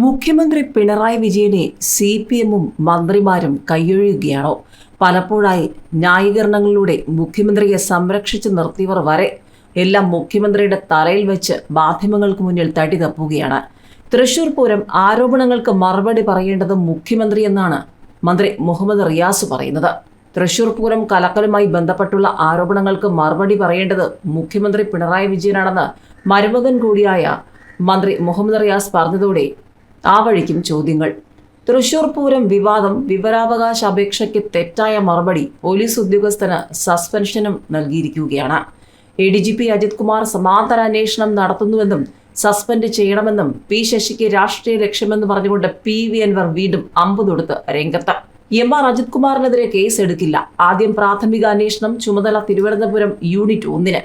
മുഖ്യമന്ത്രി പിണറായി വിജയനെ C P എമ്മും മന്ത്രിമാരും കൈയൊഴിയുകയാണോ? പലപ്പോഴായി ന്യായീകരണങ്ങളിലൂടെ മുഖ്യമന്ത്രിയെ സംരക്ഷിച്ചു നിർത്തിയവർ വരെ എല്ലാം മുഖ്യമന്ത്രിയുടെ തലയിൽ വെച്ച് മാധ്യമങ്ങൾക്ക് മുന്നിൽ തടി തപ്പുകയാണ്. തൃശൂർ പൂരം ആരോപണങ്ങൾക്ക് മറുപടി പറയേണ്ടത് മുഖ്യമന്ത്രി എന്നാണ് മന്ത്രി മുഹമ്മദ് റിയാസ് പറയുന്നത്. തൃശൂർ പൂരം കലക്കലുമായി ബന്ധപ്പെട്ടുള്ള ആരോപണങ്ങൾക്ക് മറുപടി പറയേണ്ടത് മുഖ്യമന്ത്രി പിണറായി വിജയനാണെന്ന് മരുമകൻ കൂടിയായ മന്ത്രി മുഹമ്മദ് റിയാസ് പറഞ്ഞതോടെ ആ വഴിക്കും ചോദ്യങ്ങൾ. തൃശൂർ പൂരം വിവാദം വിവരാവകാശ അപേക്ഷയ്ക്ക് തെറ്റായ മറുപടി പോലീസ് ഉദ്യോഗസ്ഥന് സസ്പെൻഷനും നൽകിയിരിക്കുകയാണ്. A D G P Ajith Kumar സമാന്തര അന്വേഷണം നടത്തുന്നുവെന്നും സസ്പെൻഡ് ചെയ്യണമെന്നും പി ശശിക്ക് രാഷ്ട്രീയ ലക്ഷ്യമെന്ന് പറഞ്ഞുകൊണ്ട് പി വി അൻവർ വീണ്ടും അമ്പ് തൊടുത്ത് രംഗത്ത്. എം ആർ അജിത് കുമാറിനെതിരെ കേസ് എടുക്കില്ല. ആദ്യം പ്രാഥമിക അന്വേഷണം ചുമതല തിരുവനന്തപുരം യൂണിറ്റ് ഒന്നിന്.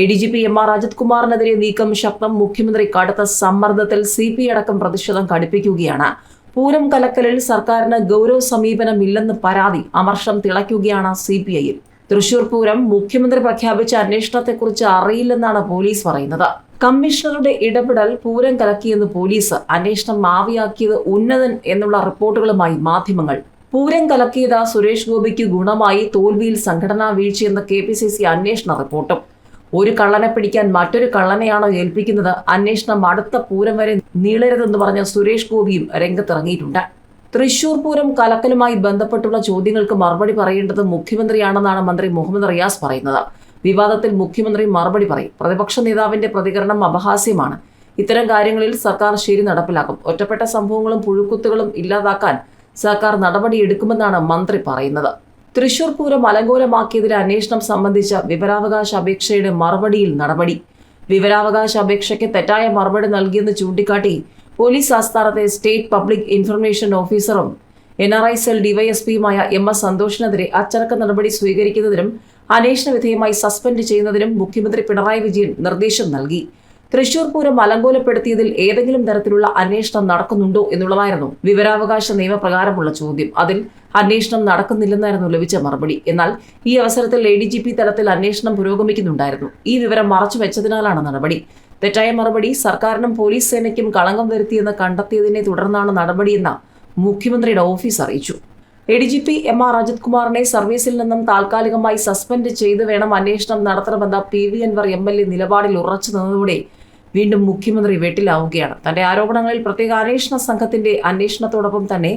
A D G P M R Ajith കുമാറിനെതിരെ നീക്കം ശക്തം മുഖ്യമന്ത്രി കടുത്ത സമ്മർദ്ദത്തിൽ സി പി അടക്കം പ്രതിഷേധം കടുപ്പിക്കുകയാണ്. പൂരം കലക്കലിൽ സർക്കാരിന് ഗൗരവ സമീപനമില്ലെന്ന് പരാതി അമർഷം തിളയ്ക്കുകയാണ് സി പി ഐയിൽ തൃശൂർ പൂരം മുഖ്യമന്ത്രി പ്രഖ്യാപിച്ച അന്വേഷണത്തെക്കുറിച്ച് അറിയില്ലെന്നാണ് പോലീസ് പറയുന്നത്. കമ്മീഷണറുടെ ഇടപെടൽ പൂരം കലക്കിയെന്ന് പോലീസ് അന്വേഷണം മാവിയാക്കിയത് ഉന്നതൻ എന്നുള്ള റിപ്പോർട്ടുകളുമായി മാധ്യമങ്ങൾ. പൂരം കലക്കിയത് സുരേഷ് ഗോപിക്ക് ഗുണമായി തോൽവിയിൽ സംഘടനാ വീഴ്ചയെന്ന് കെ പി സി സി അന്വേഷണ റിപ്പോർട്ടും. ഒരു കള്ളനെ പിടിക്കാൻ മറ്റൊരു കള്ളനെയാണോ ഏൽപ്പിക്കുന്നത്? അന്വേഷണം അടുത്ത പൂരം വരെ നീളരുതെന്ന് പറഞ്ഞ സുരേഷ് ഗോപിയും രംഗത്തിറങ്ങിയിട്ടുണ്ട്. തൃശൂർ പൂരം കലക്കലുമായി ബന്ധപ്പെട്ടുള്ള ചോദ്യങ്ങൾക്ക് മറുപടി പറയേണ്ടത് മുഖ്യമന്ത്രിയാണെന്നാണ് മന്ത്രി മുഹമ്മദ് റിയാസ് പറയുന്നത്. വിവാദത്തിൽ മുഖ്യമന്ത്രി മറുപടി പറയും. പ്രതിപക്ഷ നേതാവിന്റെ പ്രതികരണം അപഹാസ്യമാണ്. ഇത്തരം കാര്യങ്ങളിൽ സർക്കാർ ശരി നടപ്പിലാക്കും. ഒറ്റപ്പെട്ട സംഭവങ്ങളും പുഴുക്കുത്തുകളും ഇല്ലാതാക്കാൻ സർക്കാർ നടപടിയെടുക്കുമെന്നാണ് മന്ത്രി പറയുന്നത്. തൃശൂർ പൂരം അലങ്കോലമാക്കിയതിലെ അന്വേഷണം സംബന്ധിച്ച വിവരാവകാശ അപേക്ഷയുടെ മറുപടിയിൽ നടപടി. വിവരാവകാശ അപേക്ഷയ്ക്ക് തെറ്റായ മറുപടി നൽകിയെന്ന് ചൂണ്ടിക്കാട്ടി പോലീസ് ആസ്ഥാനത്തെ സ്റ്റേറ്റ് പബ്ലിക് ഇൻഫർമേഷൻ ഓഫീസറും എൻ ആർ ഐ സെൽ ഡിവൈഎസ്പിയുമായ എം എസ് സന്തോഷിനെതിരെ അച്ചടക്ക നടപടി സ്വീകരിക്കുന്നതിനും അന്വേഷണ വിധേയമായി സസ്പെൻഡ് ചെയ്യുന്നതിനും മുഖ്യമന്ത്രി പിണറായി വിജയൻ നിർദ്ദേശം നൽകി. തൃശൂർ പൂരം അലങ്കോലപ്പെടുത്തിയതിൽ ഏതെങ്കിലും തരത്തിലുള്ള അന്വേഷണം നടക്കുന്നുണ്ടോ എന്നുള്ളതായിരുന്നു വിവരാവകാശ നിയമപ്രകാരമുള്ള ചോദ്യം. അതിൽ അന്വേഷണം നടക്കുന്നില്ലെന്നായിരുന്നു ലഭിച്ച മറുപടി. എന്നാൽ ഈ അവസരത്തിൽ എ ഡി ജി പി തലത്തിൽ അന്വേഷണം പുരോഗമിക്കുന്നുണ്ടായിരുന്നു. ഈ വിവരം മറച്ചു വെച്ചതിനാലാണ് നടപടി. തെറ്റായ മറുപടി സർക്കാരിനും പോലീസ് സേനയ്ക്കും കളങ്കം വരുത്തിയെന്ന് കണ്ടെത്തിയതിനെ തുടർന്നാണ് നടപടിയെന്ന് മുഖ്യമന്ത്രിയുടെ ഓഫീസ് അറിയിച്ചു. A D G P M R Ajith കുമാറിനെ സർവീസിൽ നിന്നും താൽക്കാലികമായി സസ്പെൻഡ് ചെയ്ത് വേണം അന്വേഷണം നടത്തണമെന്ന P V Anvar M L A നിലപാടിൽ ഉറച്ചു നിന്നതോടെ വീണ്ടും മുഖ്യമന്ത്രി വെട്ടിലാവുകയാണ്. തന്റെ ആരോപണങ്ങളിൽ പ്രത്യേക അന്വേഷണ സംഘത്തിന്റെ അന്വേഷണത്തോടൊപ്പം തന്നെ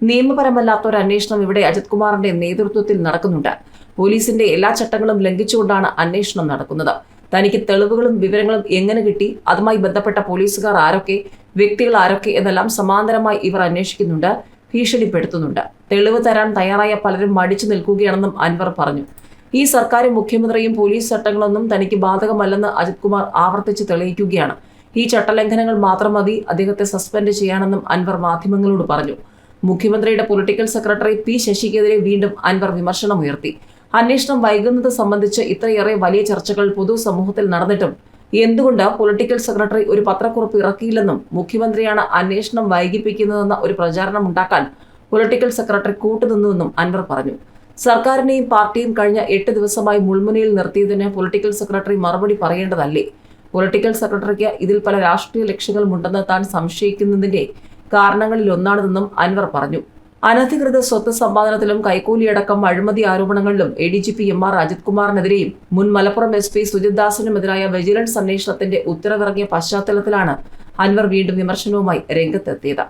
നിയമപരമല്ലാത്ത ഒരു അന്വേഷണം ഇവിടെ അജിത് കുമാറിന്റെ നേതൃത്വത്തിൽ നടക്കുന്നുണ്ട്. പോലീസിന്റെ എല്ലാ ചട്ടങ്ങളും ലംഘിച്ചുകൊണ്ടാണ് അന്വേഷണം നടക്കുന്നത്. തനിക്ക് തെളിവുകളും വിവരങ്ങളും എങ്ങനെ കിട്ടി അതുമായി ബന്ധപ്പെട്ട പോലീസുകാർ ആരൊക്കെ വ്യക്തികൾ ആരൊക്കെ എന്നെല്ലാം സമാന്തരമായി ഇവർ അന്വേഷിക്കുന്നുണ്ട് ഭീഷണിപ്പെടുത്തുന്നുണ്ട്. തെളിവ് തരാൻ തയ്യാറായ പലരും മടിച്ചു നിൽക്കുകയാണെന്നും അൻവർ പറഞ്ഞു. ഈ സർക്കാരും മുഖ്യമന്ത്രിയും പോലീസ് ചട്ടങ്ങളൊന്നും തനിക്ക് ബാധകമല്ലെന്ന് അജിത് കുമാർ ആവർത്തിച്ച് തെളിയിക്കുകയാണ്. ഈ ചട്ടലംഘനങ്ങൾ മാത്രം മതി അദ്ദേഹത്തെ സസ്പെൻഡ് ചെയ്യാണെന്നും അൻവർ മാധ്യമങ്ങളോട് പറഞ്ഞു. മുഖ്യമന്ത്രിയുടെ പൊളിറ്റിക്കൽ സെക്രട്ടറി പി ശശിക്കെതിരെ വീണ്ടും അൻവർ വിമർശനമുയർത്തി. അന്വേഷണം വൈകുന്നത് സംബന്ധിച്ച് ഇത്രയേറെ വലിയ ചർച്ചകൾ പൊതുസമൂഹത്തിൽ നടന്നിട്ടും എന്തുകൊണ്ട് പൊളിറ്റിക്കൽ സെക്രട്ടറി ഒരു പത്രക്കുറിപ്പ് ഇറക്കിയില്ലെന്നും മുഖ്യമന്ത്രിയാണ് അന്വേഷണം വൈകിപ്പിക്കുന്നതെന്ന ഒരു പ്രചാരണം ഉണ്ടാക്കാൻ പൊളിറ്റിക്കൽ സെക്രട്ടറി കൂട്ടുനിന്നുവെന്നും അൻവർ പറഞ്ഞു. സർക്കാരിനെയും പാർട്ടിയും കഴിഞ്ഞ എട്ട് ദിവസമായി മുൾമുനയിൽ നിർത്തിയതിന് പൊളിറ്റിക്കൽ സെക്രട്ടറി മറുപടി പറയേണ്ടതല്ലേ? പൊളിറ്റിക്കൽ സെക്രട്ടറിക്ക് ഇതിൽ പല രാഷ്ട്രീയ ലക്ഷ്യങ്ങളുമുണ്ടെന്ന് താൻ സംശയിക്കുന്നതിന്റെ കാരണങ്ങളിലൊന്നാണിതെന്നും അൻവർ പറഞ്ഞു. അനധികൃത സ്വത്ത് സമ്പാദനത്തിലും കൈക്കൂലിയടക്കം അഴിമതി ആരോപണങ്ങളിലും A D G P M R Ajith കുമാറിനെതിരെയും മുൻ മലപ്പുറം എസ് പി സുജിത് ദാസിനുമെതിരായ വിജിലൻസ് അന്വേഷണത്തിന്റെ ഉത്തരവിറങ്ങിയ പശ്ചാത്തലത്തിലാണ് അൻവർ വീണ്ടും വിമർശനവുമായി രംഗത്തെത്തിയത്.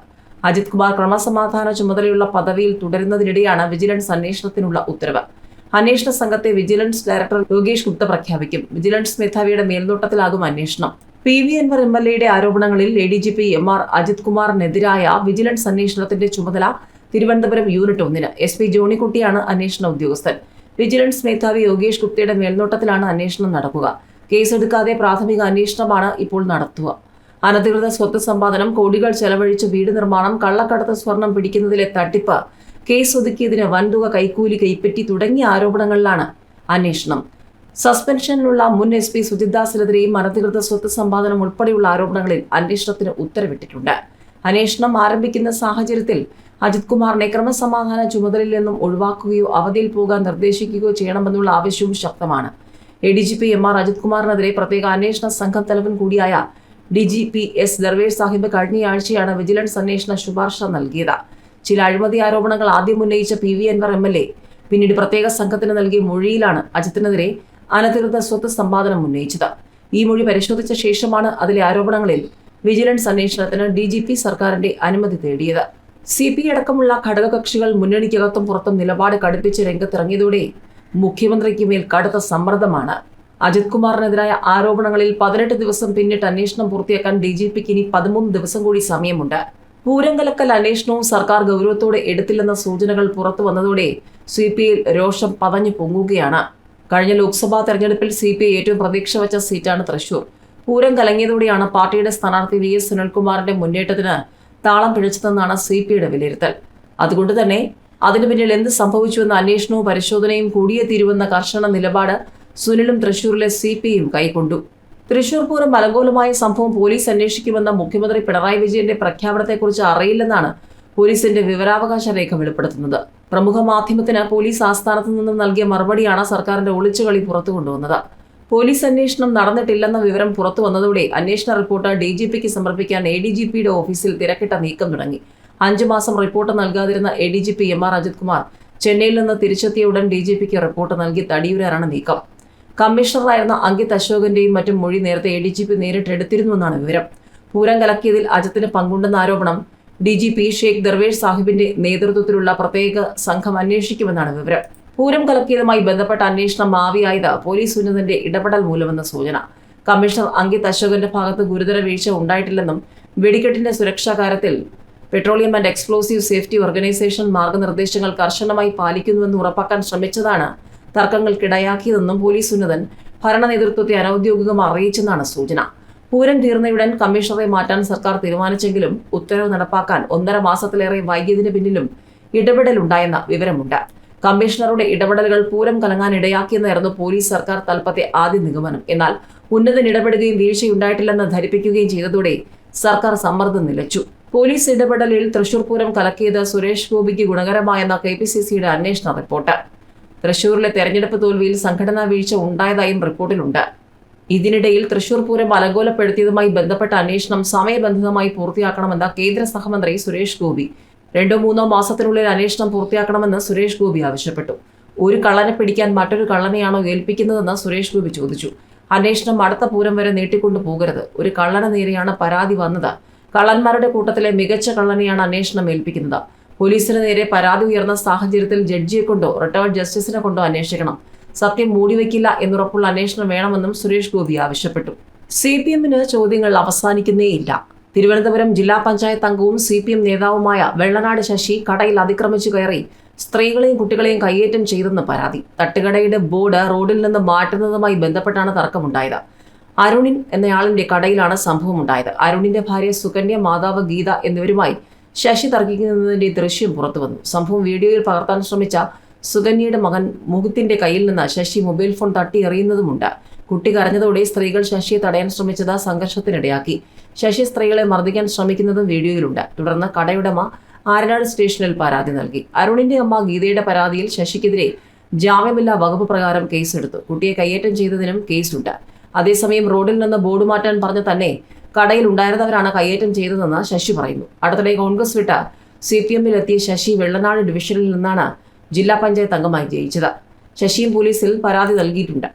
അജിത് കുമാർ ക്രമസമാധാന ചുമതലയുള്ള പദവിയിൽ തുടരുന്നതിനിടെയാണ് വിജിലൻസ് അന്വേഷണത്തിനുള്ള ഉത്തരവ്. അന്വേഷണ സംഘത്തെ വിജിലൻസ് ഡയറക്ടർ യോഗേഷ് ഗുപ്ത പ്രഖ്യാപിക്കും. വിജിലൻസ് മേധാവിയുടെ മേൽനോട്ടത്തിലാകും അന്വേഷണം. P V Anvar M L എയുടെ ആരോപണങ്ങളിൽ A D G P M R Ajith കുമാറിനെതിരായ vigilance അന്വേഷണത്തിന്റെ ചുമതല തിരുവനന്തപുരം യൂണിറ്റ് ഒന്നിന്. എസ് പി ജോണിക്കുട്ടിയാണ് അന്വേഷണ ഉദ്യോഗസ്ഥൻ. വിജിലൻസ് മേധാവി യോഗേഷ് ഗുപ്തയുടെ മേൽനോട്ടത്തിലാണ് അന്വേഷണം നടക്കുക. കേസെടുക്കാതെ പ്രാഥമിക അന്വേഷണമാണ് ഇപ്പോൾ നടത്തുക. അനധികൃത സ്വത്ത് സമ്പാദനം കോടികൾ ചെലവഴിച്ച് വീട് നിർമ്മാണം കള്ളക്കടത്ത് സ്വർണം പിടിക്കുന്നതിലെ തട്ടിപ്പ് കേസ് ഒതുക്കിയതിന് വൻതുക കൈക്കൂലി കൈപ്പറ്റി തുടങ്ങിയ ആരോപണങ്ങളിലാണ് അന്വേഷണം. സസ്പെൻഷനിലുള്ള മുൻ എസ് പി സുജിത്ദാസിനെതിരെയും അനധികൃത സ്വത്ത് സമ്പാദനം ഉൾപ്പെടെയുള്ള ആരോപണങ്ങളിൽ അന്വേഷണത്തിന് ഉത്തരവിട്ടിട്ടുണ്ട്. അന്വേഷണം ആരംഭിക്കുന്ന സാഹചര്യത്തിൽ അജിത് കുമാറിനെ ക്രമസമാധാന ചുമതലയിൽ നിന്നും ഒഴിവാക്കുകയോ അവധിയിൽ പോകാൻ നിർദ്ദേശിക്കുകയോ ചെയ്യണമെന്നുള്ള ആവശ്യവും ശക്തമാണ്. A D G P M R Ajith കുമാറിനെതിരെ പ്രത്യേക അന്വേഷണ സംഘം തലവൻ കൂടിയായ D G P S Darvesh Sahib കഴിഞ്ഞയാഴ്ചയാണ് vigilance അന്വേഷണ ശുപാർശ നൽകിയത്. ചില അഴിമതി ആരോപണങ്ങൾ ആദ്യം ഉന്നയിച്ച P V Anvar M L A പിന്നീട് പ്രത്യേക സംഘത്തിന് നൽകിയ മൊഴിയിലാണ് അജിത്തിനെതിരെ അനധികൃത സ്വത്ത് സമ്പാദനം ഉന്നയിച്ചത്. ഈ മൊഴി പരിശോധിച്ച ശേഷമാണ് അതിലെ ആരോപണങ്ങളിൽ വിജിലൻസ് അന്വേഷണത്തിന് ഡി ജി പി സർക്കാരിന്റെ അനുമതി തേടിയത്. സി പി അടക്കമുള്ള ഘടകകക്ഷികൾ മുന്നണിക്കകത്തും പുറത്തും നിലപാട് കടുപ്പിച്ച് രംഗത്തിറങ്ങിയതോടെ മുഖ്യമന്ത്രിക്ക് മേൽ കടുത്ത സമ്മർദ്ദമാണ്. അജിത് കുമാറിനെതിരായ ആരോപണങ്ങളിൽ പതിനെട്ട് ദിവസം പിന്നിട്ട് അന്വേഷണം പൂർത്തിയാക്കാൻ ഡി ജി പിക്ക് ഇനി പതിമൂന്ന് ദിവസം കൂടി സമയമുണ്ട്. പൂരങ്കലക്കൽ അന്വേഷണവും സർക്കാർ ഗൗരവത്തോടെ എടുത്തില്ലെന്ന സൂചനകൾ പുറത്തു വന്നതോടെ സി പി ഐയിൽ രോഷം പതഞ്ഞു പൊങ്ങുകയാണ്. കഴിഞ്ഞ ലോക്സഭാ തെരഞ്ഞെടുപ്പിൽ സി പി ഐ ഏറ്റവും പ്രതീക്ഷ വച്ച സീറ്റാണ് തൃശൂർ. പൂരം കലങ്ങിയതോടെയാണ് പാർട്ടിയുടെ സ്ഥാനാർത്ഥി വി എസ് സുനിൽകുമാറിന്റെ മുന്നേറ്റത്തിന് താളം പിഴച്ചതെന്നാണ് സി പി ഐയുടെ വിലയിരുത്തൽ. അതുകൊണ്ട് തന്നെ അതിനു പിന്നിൽ എന്ത് സംഭവിച്ചുവെന്ന അന്വേഷണവും പരിശോധനയും കൂടിയേ തീരുവെന്ന കർശന നിലപാട് സുനിലും തൃശൂരിലെ സി പി ഐയും കൈക്കൊണ്ടു തൃശൂർ പൂരം അലങ്കോലമായ സംഭവം പോലീസ് അന്വേഷിക്കുമെന്ന മുഖ്യമന്ത്രി പിണറായി വിജയന്റെ പ്രഖ്യാപനത്തെക്കുറിച്ച് അറിയില്ലെന്നാണ് പോലീസിന്റെ വിവരാവകാശ രേഖ വെളിപ്പെടുത്തുന്നത്. പ്രമുഖ മാധ്യമത്തിന് പോലീസ് ആസ്ഥാനത്ത് നിന്നും നൽകിയ മറുപടിയാണ് സർക്കാരിന്റെ ഒളിച്ചുകളി പുറത്തു കൊണ്ടുവന്നത്. പോലീസ് അന്വേഷണം നടന്നിട്ടില്ലെന്ന വിവരം പുറത്തു വന്നതോടെ അന്വേഷണ റിപ്പോർട്ട് ഡി ജി പിക്ക് സമർപ്പിക്കാൻ എ ഡി ജി പിയുടെ ഓഫീസിൽ തിരക്കിട്ട നീക്കം തുടങ്ങി. അഞ്ചു മാസം report നൽകാതിരുന്ന A D G P M R Ajith Kumar ചെന്നൈയിൽ നിന്ന് തിരിച്ചെത്തിയ ഉടൻ ഡി ജി പിക്ക് റിപ്പോർട്ട് നൽകി തടിയൂരാനാണ് നീക്കം. കമ്മീഷണറായിരുന്ന അങ്കിത് അശോകന്റെയും മറ്റും മൊഴി നേരത്തെ എ ഡി ജി പി നേരിട്ടെടുത്തിരുന്നുവെന്നാണ് വിവരം. പൂരം കലക്കിയതിൽ അജിത്തിന് പങ്കുണ്ടെന്ന ആരോപണം D G P Sheikh Darvesh സാഹിബിന്റെ നേതൃത്വത്തിലുള്ള പ്രത്യേക സംഘം അന്വേഷിക്കുമെന്നാണ് വിവരം. പൂരം കലക്കിയതുമായി ബന്ധപ്പെട്ട അന്വേഷണം മാവിയായത് പോലീസ് ഉന്നതന്റെ ഇടപെടൽ മൂലമെന്ന സൂചന. കമ്മീഷണർ അങ്കിത് അശോകന്റെ ഭാഗത്ത് ഗുരുതര വീഴ്ച ഉണ്ടായിട്ടില്ലെന്നും വെടിക്കെട്ടിന്റെ സുരക്ഷാ കാര്യത്തിൽ petroleum and explosive safety organisation മാർഗനിർദ്ദേശങ്ങൾ കർശനമായി പാലിക്കുന്നുവെന്ന് ഉറപ്പാക്കാൻ ശ്രമിച്ചതാണ് തർക്കങ്ങൾക്കിടയാക്കിയതെന്നും പോലീസ് ഉന്നതൻ ഭരണ നേതൃത്വത്തെ അനൌദ്യോഗികമായി അറിയിച്ചെന്നാണ് സൂചന. പൂരം തീർന്നയുടൻ കമ്മീഷണറെ മാറ്റാൻ സർക്കാർ തീരുമാനിച്ചെങ്കിലും ഉത്തരവ് നടപ്പാക്കാൻ ഒന്നര മാസത്തിലേറെ വൈകിയതിന് പിന്നിലും ഇടപെടലുണ്ടായെന്ന വിവരമുണ്ട്. കമ്മീഷണറുടെ ഇടപെടലുകൾ പൂരം കലങ്ങാൻ ഇടയാക്കിയെന്നായിരുന്നു പോലീസ് സർക്കാർ തലപ്പത്തെ ആദ്യ നിഗമനം. എന്നാൽ ഉന്നതൻ ഇടപെടുകയും വീഴ്ചയുണ്ടായിട്ടില്ലെന്ന് ധരിപ്പിക്കുകയും ചെയ്തതോടെ സർക്കാർ സമ്മർദ്ദം നിലച്ചു. പോലീസ് ഇടപെടലിൽ തൃശൂർ പൂരം കലക്കിയത് സുരേഷ് ഗോപിക്ക് ഗുണകരമായെന്ന കെ പി സി സിയുടെ അന്വേഷണ റിപ്പോർട്ട്. തൃശൂരിലെ തെരഞ്ഞെടുപ്പ് തോൽവിയിൽ സംഘടനാ വീഴ്ച ഉണ്ടായതായും റിപ്പോർട്ടിലുണ്ട്. ഇതിനിടയിൽ തൃശൂർ പൂരം അലങ്കോലപ്പെടുത്തിയതുമായി ബന്ധപ്പെട്ട അന്വേഷണം സമയബന്ധിതമായി പൂർത്തിയാക്കണമെന്ന കേന്ദ്ര സഹമന്ത്രി സുരേഷ് ഗോപി. രണ്ടോ മൂന്നോ മാസത്തിനുള്ളിൽ അന്വേഷണം പൂർത്തിയാക്കണമെന്ന് സുരേഷ് ഗോപി ആവശ്യപ്പെട്ടു. ഒരു കള്ളനെ പിടിക്കാൻ മറ്റൊരു കള്ളനെയാണോ ഏൽപ്പിക്കുന്നതെന്ന് സുരേഷ് ഗോപി ചോദിച്ചു. അന്വേഷണം അടുത്ത പൂരം വരെ നീട്ടിക്കൊണ്ടു പോകരുത്. ഒരു കള്ളന് നേരെയാണ് പരാതി വന്നത്. കള്ളന്മാരുടെ കൂട്ടത്തിലെ മികച്ച കള്ളനെയാണ് അന്വേഷണം ഏൽപ്പിക്കുന്നത്. പോലീസിന് നേരെ പരാതി ഉയർന്ന സാഹചര്യത്തിൽ ജഡ്ജിയെ കൊണ്ടോ റിട്ടയർഡ് ജസ്റ്റിസിനെ കൊണ്ടോ അന്വേഷിക്കണം. സത്യം മൂടിവെക്കില്ല എന്നുറപ്പുള്ള അന്വേഷണം വേണമെന്നും സുരേഷ് ഗോപി ആവശ്യപ്പെട്ടു. സി പി എമ്മിന് ചോദ്യങ്ങൾ അവസാനിക്കുന്നേയില്ല തിരുവനന്തപുരം ജില്ലാ പഞ്ചായത്ത് അംഗവും സി പി എം നേതാവുമായ വെള്ളനാട് ശശി കടയിൽ അതിക്രമിച്ചു കയറി സ്ത്രീകളെയും കുട്ടികളെയും കയ്യേറ്റം ചെയ്തെന്ന് പരാതി. തട്ടുകടയുടെ ബോർഡ് റോഡിൽ നിന്ന് മാറ്റുന്നതുമായി ബന്ധപ്പെട്ടാണ് തർക്കമുണ്ടായത്. അരുണിൻ എന്നയാളിന്റെ കടയിലാണ് സംഭവം ഉണ്ടായത് അരുണിന്റെ ഭാര്യ സുകന്യ മാതാവ് ഗീത എന്നിവരുമായി ശശി തർക്കിക്കുന്നതിന്റെ ദൃശ്യം പുറത്തു വന്നു. സംഭവം വീഡിയോയിൽ പകർത്താൻ ശ്രമിച്ച സുകന്യയുടെ മകൻ മുകുത്തിന്റെ കയ്യിൽ നിന്ന് ശശി മൊബൈൽ ഫോൺ തട്ടി എറിയുന്നതുമുണ്ട്. കുട്ടി കരഞ്ഞതോടെ സ്ത്രീകൾ ശശിയെ തടയാൻ ശ്രമിച്ചത് സംഘർഷത്തിനിടയാക്കി. ശശി സ്ത്രീകളെ മർദ്ദിക്കാൻ ശ്രമിക്കുന്നതും വീഡിയോയിലുണ്ട്. തുടർന്ന് കടയുടമ ആരനാട് സ്റ്റേഷനിൽ പരാതി നൽകി. അരുണിന്റെ അമ്മ ഗീതയുടെ പരാതിയിൽ ശശിക്കെതിരെ ജാമ്യമില്ലാ വകുപ്പ് പ്രകാരം കേസെടുത്തു. കുട്ടിയെ കയ്യേറ്റം ചെയ്തതിനും കേസുണ്ട്. അതേസമയം റോഡിൽ നിന്ന് ബോർഡ് മാറ്റാൻ പറഞ്ഞ തന്നെ കടയിൽ ഉണ്ടായിരുന്നവരാണ് കയ്യേറ്റം ചെയ്തതെന്ന് ശശി പറയുന്നു. അടുത്തിടെ കോൺഗ്രസ് വിട്ട സി പി എമ്മിലെത്തിയ ശശി വെള്ളനാട് ഡിവിഷനിൽ നിന്നാണ് ജില്ലാ പഞ്ചായത്ത് അംഗമായി ജയിച്ചത്. ശശിയും പോലീസിൽ പരാതി നൽകിയിട്ടുണ്ട്.